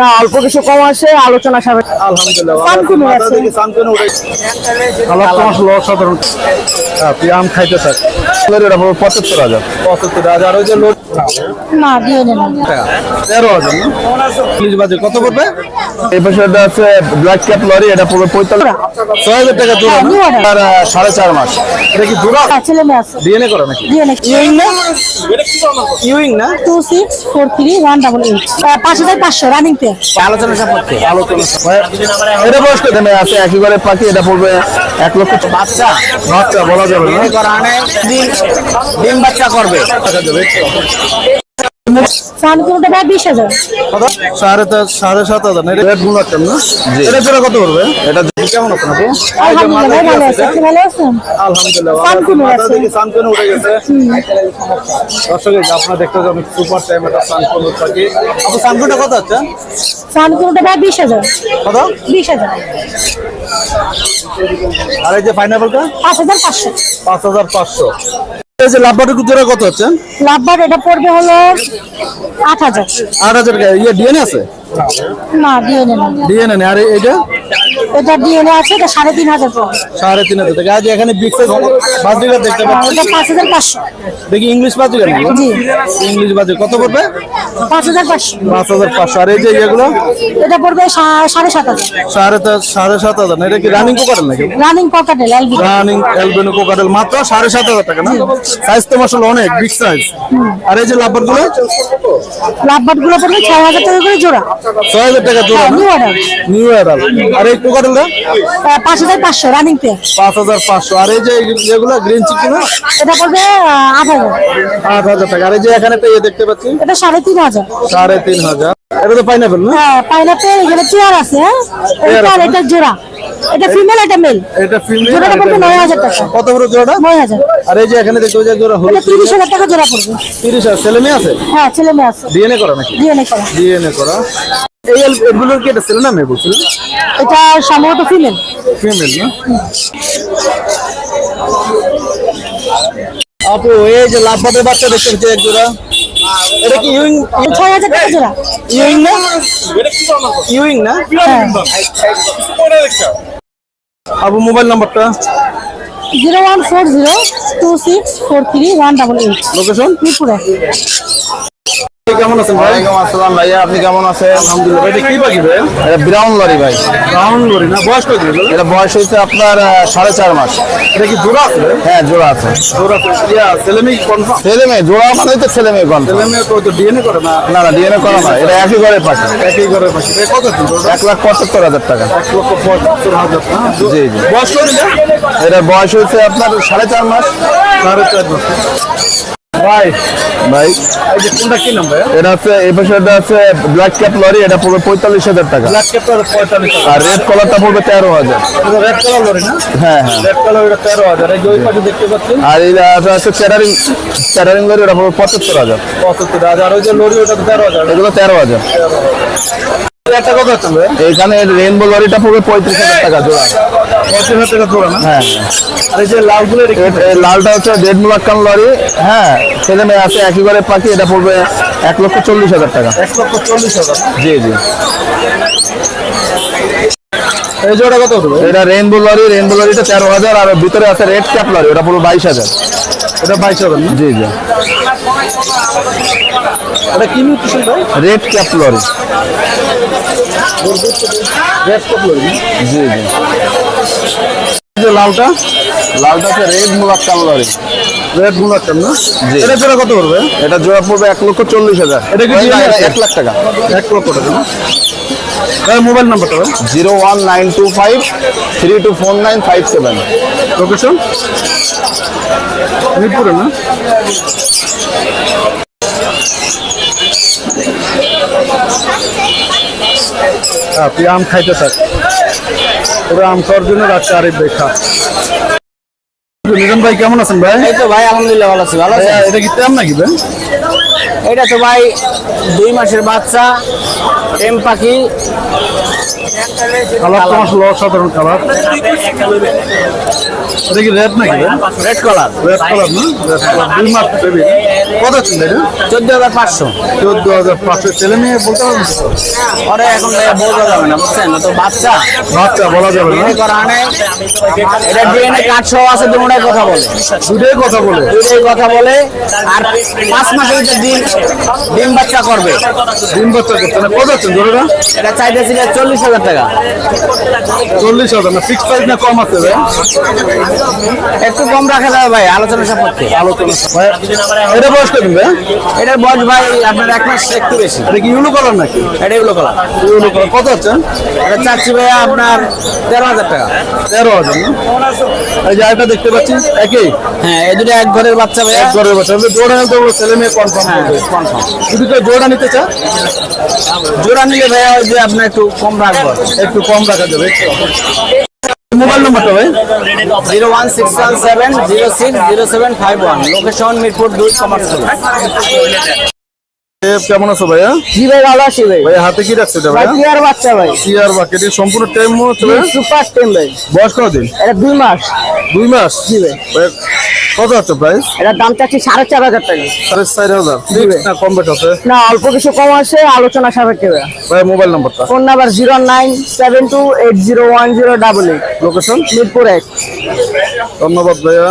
না অল্প কিছু কম আছে আলোচনা আলহামদুলিল্লাহ হ্যাঁ আম খাইতে থাক পঁচাত্তর হাজার। পঁচাত্তর হাজার ওই যে লোড না তেরো হাজার পুলিশ বাজে কত এই আছে ব্ল্যাক ক্যাপ লরি এটা পুরো পঁয়তাল্লিশ। ছয় হাজার টাকা জোড়া। হ্যাঁ। আর সাড়ে চার মাস। এটা কি জোড়া? হ্যাঁ, ছেলে মেয়ে আছে। ডিএনএ করে নাকি? ইউইং না ইউইং না? Two six four three one double eight পাঁচ হাজার পাঁচশো রানিং আলোচনা সাপেক্ষে। আলোচনা এটা বয়স কত আছে একই করে পাখি এটা পড়বে এক লক্ষ বাচ্চা? বাচ্চা বলা যাবে না। ডিম বাচ্চা করবে। বিশ হাজার। সাড়ে সাড়ে সাত হাজার। না রেটগুলো কেমন জি। এটা জোড়া কত পড়বে? এটা কেমন আছেন আপু আলহামদুলিল্লাহ ভালো আছে। ভালো আছেন? আলহামদুলিল্লাহ সানকুনো আছে। থেকে উঠে গেছে। দর্শক আপনারা দেখতে সুপার টাইম এটা সানকুনো থাকে। আপু সানকুনটা কত আছে সানকুনোটা ভাই বিশ হাজার। কত? বিশ হাজার। আর এই যে পাইনাপলটা পাঁচ হাজার পাঁচশো। পাঁচ হাজার পাঁচশো। এই যে লাভবাটুকু জোড়া কত হচ্ছে? লাভবার এটা পড়বে হলো আট হাজার। আট হাজার টাকা। ইয়ে ডিএনএ আছে? না ডিএনএ না। ডিএনএ আর এইটা? এটা ডিএনএ আছে এটা সাড়ে তিন হাজার সাড়ে তিন হাজার টাকা। আজ এখানে বিগ সাইজ বাজরিকা দেখতে পাচ্ছি এটা পাঁচ হাজার পাঁচশো। দেখি ইংলিশ বাজরিকা নেই জি। ইংলিশ বাজে কত পড়বে? পাঁচ হাজার পাঁচশো। পাঁচ হাজার পাঁচশো। আর এই যে এগুলো এটা পড়বে সাড়ে সাত হাজার। সাড়ে সাড়ে সাত হাজার এটা কি রানিং কোকারেল নাকি? রানিং এলবি রানিং এলবেনো কোকারেল মাত্র সাড়ে সাত হাজার টাকা না? সাইজ তো মাসাল অনেক বিগ সাইজ আর এই যে লাভবারগুলো লাভবারগুলো পড়বে ছয় হাজার টাকা করে জোড়া। ছয় হাজার টাকা জোড়া হ্যাঁ, new নিউ এরাল আর এই কোকারেলটা পাঁচ হাজার পাঁচশো রানিং পে পাঁচ হাজার পাঁচশো। আর এই যে যেগুলো গ্রিন চিকেন এটা পড়বে আট হাজার। আট হাজার টাকা। আর এই যে এখানে একটা ইয়ে দেখতে পাচ্ছি? এটা সাড়ে তিন হাজার। সাড়ে তিন হাজার। এটা তো পাইনাপেল না? হ্যাঁ পাইনাপেল এখানে চেয়ার আছে হ্যাঁ? এটা জোড়া। এটা ফিমেল এটা মেল এটা ফিমেল জোড়াটা পড়বে নয় হাজার টাকা। কত বড় জোড়াটা? নয় হাজার। আর এই যে এখানে দেখতে পাচ্ছি জোড়া হলুদ তিরিশ হাজার টাকা জোড়া পড়বে। তিরিশ হাজার। ছেলে মেয়ে আছে? হ্যাঁ ছেলে মেয়ে আছে। ডিএনএ করা নাকি? ডিএনএ করা। ডিএনএ করা। এই এগুলোর কি এটা ছেলে না মেয়ে বলছিলেন? এটা সম্ভবত ফিমেল। ফিমেল না? আপু এই যে লাভবাদের বাচ্চা দেখতে পাচ্ছি এক জোড়া? এটা কি ইউইং ছয় হাজার টাকা জোড়া। ইউইং না? ইউইং না? আপু মোবাইল নাম্বারটা? Zero one four zero two six four three one double eight. Location মিরপুরে। কেমন আছেন ভাই? ওয়ালাইকুম আসসালাম ভাইয়া আপনি কেমন আছেন? আলহামদুলিল্লাহ। এটা কি পাখি ভাই? এটা ব্রাউন লরি ভাই। রাউন্ড লরি না? বয়স কত এটা বয়স হয়েছে আপনার সাড়ে চার মাস। এটা কি জোড়া আছে হ্যাঁ জোড়া আছে। জোড়া আছে। ছেলে মেয়ে কনফার্ম ছেলে মেয়ে জোড়া মানে তো ছেলে মেয়ে গল্প ছেলে মেয়ে তো ডিএনএ করে না? না না ডিএনএ করা না। এটা একই ঘরে পাখি। একই ঘরে পাখি। কত এক লাখ পঁচাত্তর হাজার টাকা। এক লক্ষ পঁচাত্তর হাজার জি জি। বয়স কত দিন? বয়স হয়েছে আপনার সাড়ে চার মাস। সাড়ে চার বছর ভাই। ভাই। কোনটা কি নাম ভাই এটা হচ্ছে এই পাশে এটা আছে ব্ল্যাক ক্যাপ লরি এটা পড়বে পঁয়তাল্লিশ হাজার টাকা। ব্ল্যাক ক্যাপটার পঁয়তাল্লিশ আর রেড কলারটা পড়বে তেরো হাজার। রেড কালার লরি না? হ্যাঁ হ্যাঁ। রেড কালার এটা তেরো হাজার। এই যে ওই পাশে দেখতে পাচ্ছেন? আর এটা আছে চ্যাটারিং চ্যাটারিং লরি এটা পড়বে পঁচাত্তর হাজার। পঁচাত্তর হাজার। ওই যে লরি ওটা তেরো হাজার। এগুলো তেরো হাজার। একটা কত আছে। ভাই এইখানে রেনবো লরিটা পড়বে পঁয়ত্রিশ হাজার টাকা জোড়া। পঁচিশ হাজার টাকা জোড়া না? হ্যাঁ। আর এই যে লালগুলো লালটা হচ্ছে ডেড মুলাক্কান লরি হ্যাঁ ছেলে মেয়ে আছে একই ঘরে পাখি এটা পড়বে এক লক্ষ চল্লিশ হাজার টাকা। এক লক্ষ চল্লিশ হাজার। জি জি। এই জোড়া কত উঠবে এটা রেনবো লরি রেনবো লরিটা তেরো হাজার আর ভিতরে আছে রেড ক্যাপ লরি ওটা পুরো বাইশ হাজার। এটা বাইশ হাজার না? জি জি। এটা কি নিউট্রিশন ভাই red cap lory red cup lory জি জি। যে লালটা? লালটা হচ্ছে রেড মুলাক্কান লরি রেড গুলাটার না? জি। এটা জোড়া কত পড়বে? এটা জোড়া পড়বে এক লক্ষ চল্লিশ হাজার। এটা কি? এক লাখ টাকা। এক লক্ষ টাকা না? মোবাইল নাম্বারটা zero one nine two five three two four nine five seven. Location মিরপুরে না? আপনি আম খাইতে থাক। ওরা আম খাওয়ার জন্য রাখছে আরেক ভাই খা নিজাম ভাই কেমন আছেন ভাই? এই তো ভাই আলহামদুলিল্লাহ ভালো আছি ভালো আছি এটা কি তেম নাকি ভাই? এটা তো ভাই দুই মাসের বাচ্চা টেম পাখি। কালার তো আসলে অসাধারণ কালার এটা কি রেড নাকি রেড কালার রেড কালার না? রেড কালার দুই মাস বেবি কত ছিল? এটা চোদ্দ হাজার পাঁচশো। চোদ্দ হাজার পাঁচশো ছেলে মেয়ে বলতে পারবেন? পরে এখন বোঝা যাবে না বুঝছেন? তো বাচ্চা। বাচ্চা বলা যাবে না? এটা ডিএনএ কার্ড সহ আছে দুটাই কথা বলে। দুটোই কথা বলে? দুটাই কথা বলে। আর পাঁচ মাসের ভিতরে ডিম ডিম বাচ্চা করবে। ডিম বাচ্চা করতে না কত আছেন জোড়াটা এটা চাইতেছি চল্লিশ হাজার টাকা। চল্লিশ হাজার না ফিক্স প্রাইস না কম আছে ভাই? একটু কম রাখা যাবে ভাই আলোচনা সাপেক্ষে। আলোচনা এটা বয়স কত ভাই? এটার বয়স ভাই আপনার এক মাস একটু বেশি। এটা কি ইউনো কালার নাকি? এটা এগুলো কলা ইউনো কালার কত আছেন এটা চাচ্ছি ভাইয়া আপনার তেরো হাজার টাকা। তেরো হাজার এই যে আরেকটা দেখতে পাচ্ছি একই? হ্যাঁ এই দুটো এক ঘরের বাচ্চা ভাইয়া। এক ঘরের বাচ্চা। জোড়া নিতে হবে ছেলে মেয়ে কনফার্ম হ্যাঁ কনফার্ম যদি কেউ জোড়া নিতে চায়? জোড়া নিলে ভাইয়া যে আপনার একটু কম রাখব একটু কম রাখা যাবে মোবাইল নাম্বারটা ভাই? Zero one six one seven zero six zero seven five one. Location Mirpur দুই কমার্স কেমন আছো ভাইয়া? জি ভাই ভালো আছি ভাই। ভাইয়া হাতে কি রাখছে এটা ভাইয়া? আর বাচ্চা ভাই। সম্পূর্ণ টাইম হচ্ছে ভাইয়া? সুপার টেম ভাই। বয়স কতদিন? এটা দুই মাস। দুই মাস? জি ভাই। ভাইয়া, কত আছে প্রাইস এটার দাম চাচ্ছি সাড়ে চার হাজার টাকা। সাড়ে চার হাজার। না কম বেট আছে। না অল্প কিছু কম আছে আলোচনা সাপেক্ষে ভাই মোবাইল নাম্বারটা phone number zero nine seven two eight zero one zero double eight. Location Mirpur এক। ধন্যবাদ ভাইয়া।